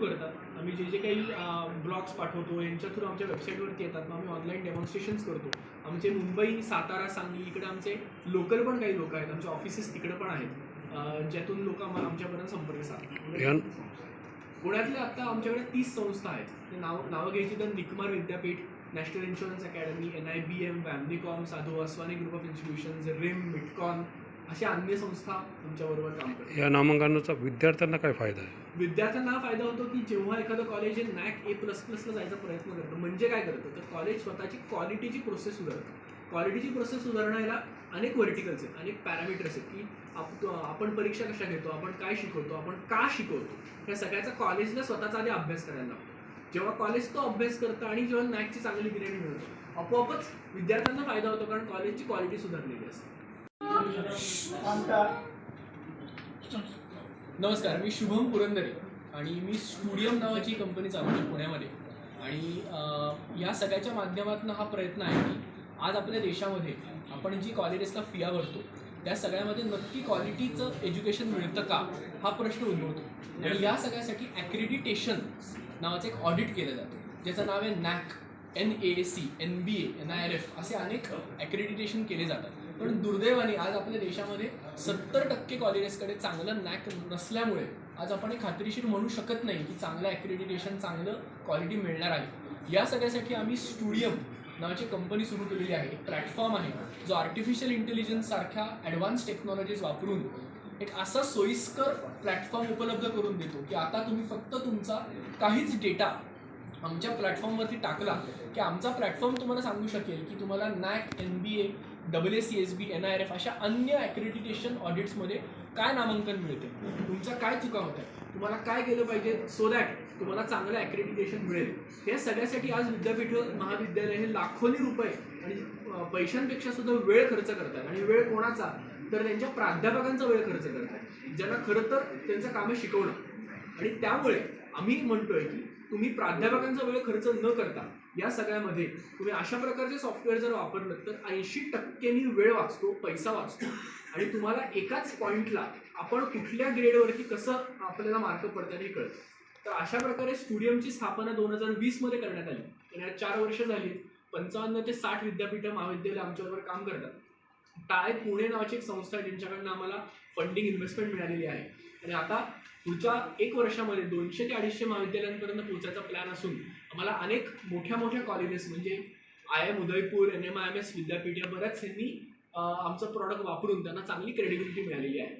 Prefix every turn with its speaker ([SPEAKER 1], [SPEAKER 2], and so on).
[SPEAKER 1] करतात. आम्ही जे जे काही ब्लॉग्स पाठवतो यांच्या थ्रू आमच्या वेबसाईटवरती येतात. मग आम्ही ऑनलाईन डेमॉन्स्ट्रेशन्स करतो. आमचे मुंबई सातारा सांगली इकडे आमचे लोकल पण काही लोक आहेत. आमचे ऑफिसेस तिकडे पण आहेत. ज्यातून लोक आम्हाला आमच्यापर्यंत संपर्क साधतात. पुण्यातल्या आता आमच्याकडे तीस संस्था आहेत. ते नाव नावं घ्यायची तर निकमार विद्यापीठ national insurance academy N I B M VAMNICOM Sadhu Vaswani group of institutions रिम मिटकॉन अशा अन्य संस्था आमच्याबरोबर काम करतात
[SPEAKER 2] या नामांकनाचा विद्यार्थ्यांना काय फायदा आहे?
[SPEAKER 1] विद्यार्थ्यांना हा फायदा होतो की जेव्हा एखादं कॉलेज हे नॅक ए प्लस प्लसला जायचा प्रयत्न करतं म्हणजे काय करतं? तर कॉलेज स्वतःची क्वालिटीची प्रोसेस सुधारतं. क्वालिटीची प्रोसेस सुधारण्याला अनेक व्हर्टिकल्स आहेत अनेक पॅरामीटर्स आहेत की आप- आपण परीक्षा कशा घेतो आपण काय शिकवतो आपण का शिकवतो? या सगळ्याचा कॉलेजला स्वतःचा आधी अभ्यास करायला लागतो. जेव्हा कॉलेज तो अभ्यास करतं आणि जेव्हा नॅकची चांगली ग्रेड मिळतो आपोआपच विद्यार्थ्यांना फायदा होतो कारण कॉलेजची क्वालिटी सुधारलेली असते. नमस्कार मी शुभम पुरंदरे आणि मी स्टुडियम नावाची कंपनी चालवते पुण्यामध्ये. आणि या सगळ्याच्या माध्यमातून हा प्रयत्न आहे की आज आपल्या देशामध्ये आपण जी कॉलेजेसला फिया भरतो त्या सगळ्यामध्ये नक्की क्वालिटीचं एज्युकेशन मिळतं का हा प्रश्न उद्भवतो. आणि या सगळ्यासाठी ॲक्रेडिटेशन नावाचं एक ऑडिट केलं जातं. ज्याचं नाव आहे NAAC N A C N B A N I R F असे अनेक ॲक्रेडिटेशन केले जातात. पण दुर्दैवाने आज आपल्या देशामध्ये सत्तर टक्के कॉलेजेसकडे चांगलं नॅक नसल्यामुळे आज आपण हे खात्रीशीर म्हणू शकत नाही की चांगलं ॲक्रेडिटेशन चांगलं क्वालिटी मिळणार आहे. या सगळ्यासाठी आम्ही स्टुडियम नावाची कंपनी सुरू केलेली आहे. एक प्लॅटफॉर्म आहे. जो आर्टिफिशियल इंटेलिजन्स सारख्या ॲडव्हान्स टेक्नॉलॉजीज वापरून एक असा सोयीस्कर प्लॅटफॉर्म उपलब्ध करून देतो की आता तुम्ही फक्त तुमचा काहीच डेटा आमच्या प्लॅटफॉर्मवरती टाकला की आमचा प्लॅटफॉर्म तुम्हाला सांगू शकेल की तुम्हाला NAAC N B A double A C S B N I R F अशा अन्य ॲक्रेडिटेशन ऑडिट्समध्ये काय नामांकन मिळते? तुमच्या काय चुका होत आहे तुम्हाला काय केलं पाहिजे सो दॅट तुम्हाला चांगलं ॲक्रेडिटेशन मिळेल? हे सगळ्यासाठी आज विद्यापीठ महाविद्यालय हे लाखोनी रुपये आणि पैशांपेक्षा सुद्धा वेळ खर्च करतात. आणि वेळ कोणाचा? तर त्यांच्या प्राध्यापकांचा वेळ खर्च करतात. ज्यांना खरं तर त्यांचं काम आहे शिकवणं. आणि त्यामुळे आम्ही म्हणतोय की तुम्ही प्राध्यापकांचा वेळ खर्च न करता या सगळ्यामध्ये तुम्ही अशा प्रकारचे सॉफ्टवेअर जर वापरलं तर ऐंशी टक्क्यांनी वेळ वाचतो पैसा वाचतो. आणि तुम्हाला एकाच पॉईंटला आपण कुठल्या ग्रेडवरती कसं आपल्याला मार्क पडतात हे कळतं. तर अशा प्रकारे स्टुडियमची स्थापना दोन हजार वीसमध्ये करण्यात आली. आणि आज चार वर्ष झाली. पंचावन्न ते साठ विद्यापीठं महाविद्यालय आमच्याबरोबर काम करतात. टाय पुणे नावाची एक संस्था आहे ज्यांच्याकडनं आम्हाला फंडिंग इन्व्हेस्टमेंट मिळालेली आहे. आणि आता पुढच्या एक वर्षामध्ये दोनशे ते अडीचशे महाविद्यालयांपर्यंत पोहोचायचा प्लॅन असून आम्हाला अनेक मोठ्या मोठ्या कॉलेजेस म्हणजे I M Udaipur N M I M S विद्यापीठ या बऱ्याच यांनी आमचं प्रॉडक्ट वापरून त्यांना चांगली क्रेडिबिलिटी मिळालेली आहे.